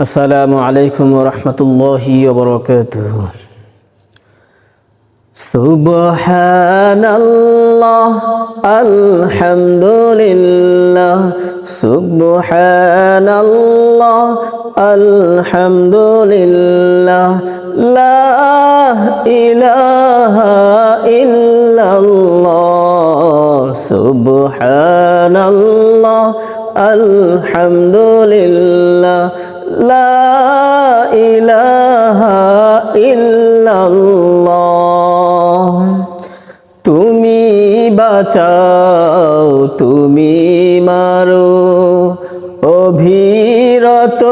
السلام عليكم ورحمة الله وبركاته سبحان الله الحمد لله سبحان الله الحمد لله লা ইলাহা ইল্লাল্লাহ। তুমি বাঁচাও, তুমি মারো। অভিরত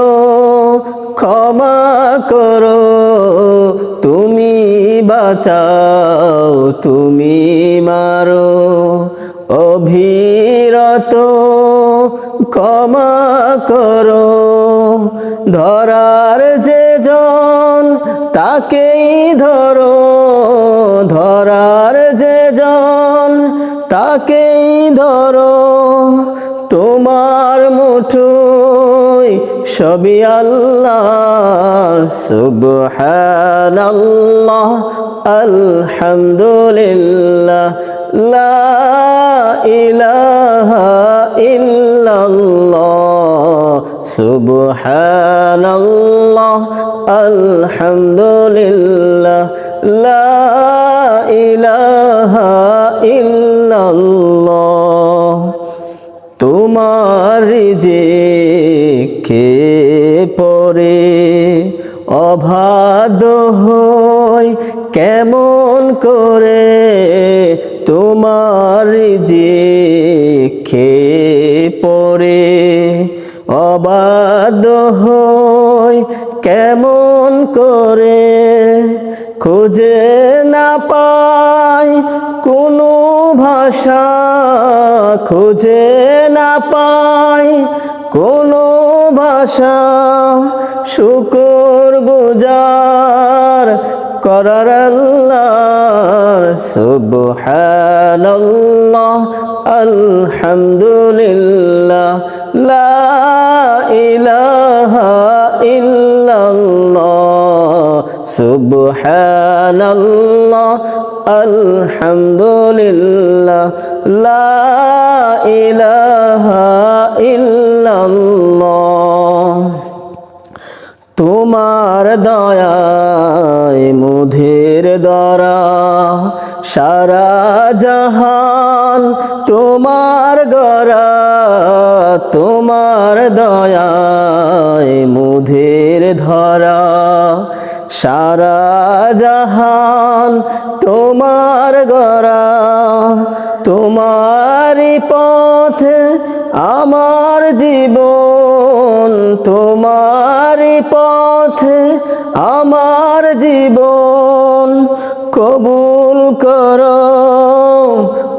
ক্ষমা করো। তুমি বাঁচাও, তুমি মারো। অভিরত ক্ষমা করো। ধরার যে জন, তাকেই ধরো। ধরার যে জন, তাকেই ধরো। তোমার মুঠোয় সবই আল্লাহ সুবহানাল্লাহ, আলহামদুলিল্লাহ, লা ইলাহা ইল্লাল্লাহ, সুবহানাল্লাহ, আলহামদুলিল্লাহ, লা ইলাহা ইল্লাল্লাহ। তোমার যে কে পরে অবাধ হই কেমন করে, তোমার যে খে পরে অবাধ হই কেমন করে খুঁজে না পাই কোনো ভাষা, খুঁজে না পাই কোনো ভাষা। শুকর গুজার করার আল্লাহ সুবহানাল্লাহ আলহামদুলিল্লাহ সুবহানাল্লাহ আলহামদুলিল্লাহ তোমার দয়ায় মুধের দরা সারা জাহান তোমার গরা তোমার দয়ায় মুধের ধরা। সারা জাহান তোমার গরা তোমারই পথে আমার জীবন, তোমারই পথে আমার জীবন।